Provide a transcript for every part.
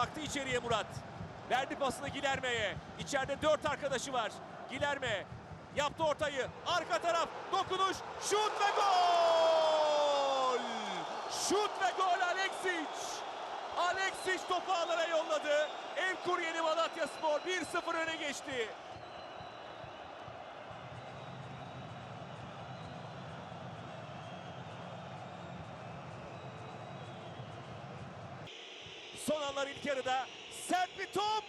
Baktı içeriye Murat. Verdi pasını Gilerme'ye. İçeride dört arkadaşı var. Gilerme yaptı ortayı. Arka taraf dokunuş. Şut ve gol! Şut ve gol Alexic. Alexic topu ağlara yolladı. Ev kuryeni Malatya Spor 1-0 öne geçti. Son anlar ilk yarıda sert bir top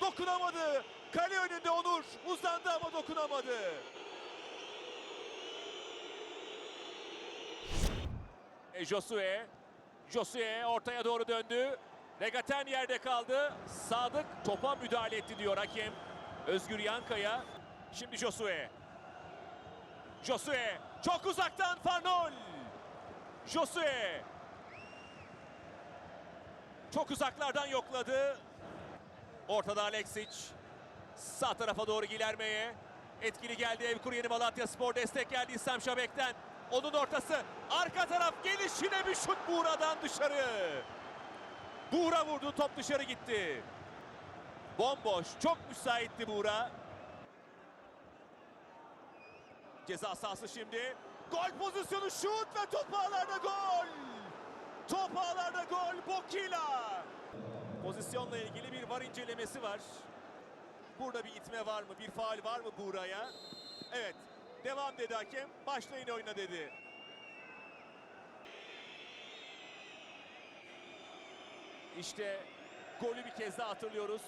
dokunamadı. Kale önünde Onur uzandı ama dokunamadı. E, Josue Josue ortaya doğru döndü. Regaten yerde kaldı. Sadık topa müdahale etti diyor hakem. Özgür Yankaya. Şimdi Josue. Josue çok uzaktan Farnol. Josue çok uzaklardan yokladı. Ortada Alexic. Sağ tarafa doğru Gilerme'ye. Etkili geldi Evkur Yeni Malatya Spor. Destek geldi İslam Şabek'ten. Onun ortası. Arka taraf gelişine bir şut Buğra'dan dışarı. Buğra vurdu. Top dışarı gitti. Bomboş. Çok müsaitti Buğra. Ceza sahası şimdi. Gol pozisyonu şut ve top ağlarda gol. Top ağlarda gol. Pozisyonla ilgili bir var incelemesi var. Burada bir itme var mı? Bir faal var mı Buğra'ya? Evet. Devam dedi hakem. Başlayın oyna dedi. İşte golü bir kez daha hatırlıyoruz.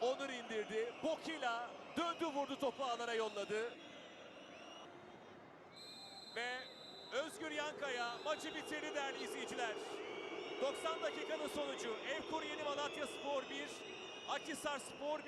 Onur indirdi. Bokila döndü vurdu topu ağlara yolladı. Ve Özgür Yankaya maçı bitirdi değerli izleyiciler. 90 dakikanın sonucu Evkur Yeni Malatya Spor 1, Akisar Spor 1.